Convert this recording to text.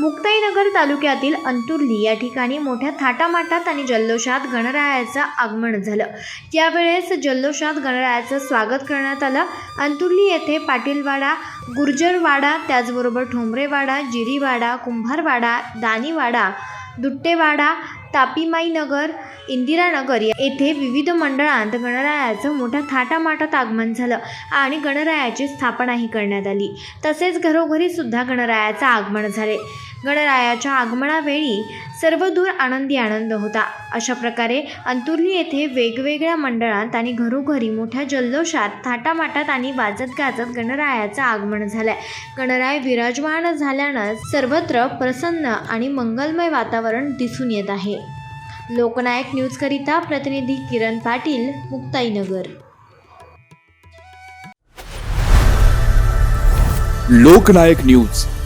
मुक्ताईनगर तालुक्यातील अंतुर्ली या ठिकाणी मोठ्या थाटामाटात आणि जल्लोषात गणरायाचं आगमन झालं. यावेळेस जल्लोषात गणरायाचं स्वागत करण्यात आलं. अंतुर्ली येथे पाटीलवाडा गुर्जरवाडा त्याचबरोबर ठोंबरेवाडा जिरीवाडा कुंभारवाडा दानीवाडा दुट्टेवाडा तापीमाईनगर इंदिरानगर येथे विविध मंडळांत गणरायाचं मोठ्या थाटामाटात आगमन झालं आणि गणरायाची स्थापनाही करण्यात आली. तसेच घरोघरी सुद्धा गणरायाचं आगमन झाले. गणरायाच्या आगमनावेळी सर्वदूर आनंदी आनंद होता. अशा प्रकारे अंतुर्ली येथे वेगवेगळ्या मंडळात आणि घरोघरी मोठ्या जल्लोषात थाटामाटात आणि वाजत गाजत गणरायाचं आगमन झालंय. गणराय विराजमान झाल्यानं सर्वत्र प्रसन्न आणि मंगलमय वातावरण दिसून येत आहे. लोकनायक न्यूजकरिता प्रतिनिधी किरण पाटील मुक्ताईनगर. लोकनायक न्यूज.